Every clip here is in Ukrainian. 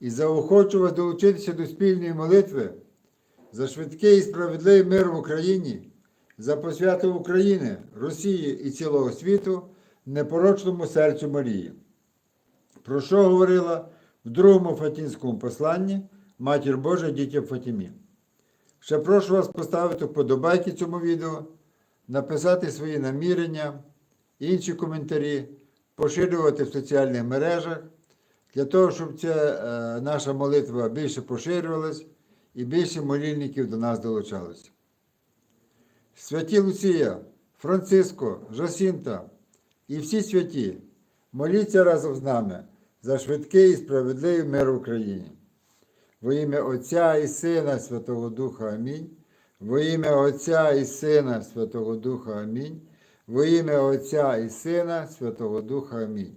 і заохочу вас долучитися до спільної молитви за швидкий і справедливий мир в Україні, за посвяту України, Росії і цілого світу, непорочному серцю Марії. Про що говорила в другому Фатінському посланні Матір Божа дітям Фатімі. Ще прошу вас поставити вподобайки цьому відео, написати свої намірення, інші коментарі, поширювати в соціальних мережах, для того, щоб ця е, наша молитва більше поширювалась і більше молільників до нас долучалося. Святі Луція, Франциско, Жасінта і всі святі, моліться разом з нами за швидкий і справедливий мир в Україні. Во ім'я Отця і Сина Святого Духа Амінь. Во ім'я Отця і Сина Святого Духа Амінь. Во ім'я Отця і Сина Святого Духа Амінь.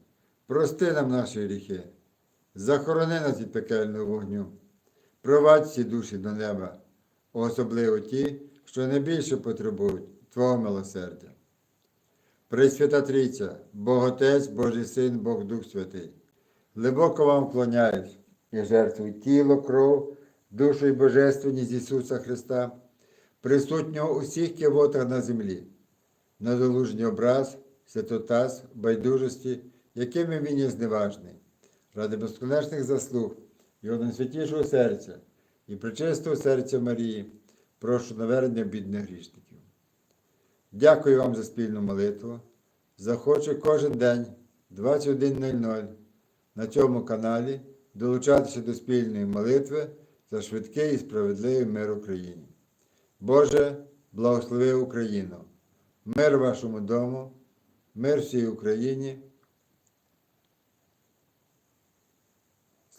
прости нам наші гріхи, захорони нас від пекельного вогню, провадь всі душі до неба особливо ті, що найбільше потребують Твого милосердя. Пресвята Трійця, Бог Отець, Божий Син, Бог Дух Святий, глибоко вам вклоняюсь і жертвую тіло, кров, душу і божественність Ісуса Христа, присутнього у всіх кивотах на землі, на долужній образ, святотаз, байдужості, якими він є зневажний, ради безконечних заслуг його найсвятішого серця і причистого серця Марії, прошу навернення бідних грішників. Дякую вам за спільну молитву. Захочу кожен день 21.00 на цьому каналі долучатися до спільної молитви за швидкий і справедливий мир Україні. Боже, благослови Україну, мир вашому дому, мир всій Україні.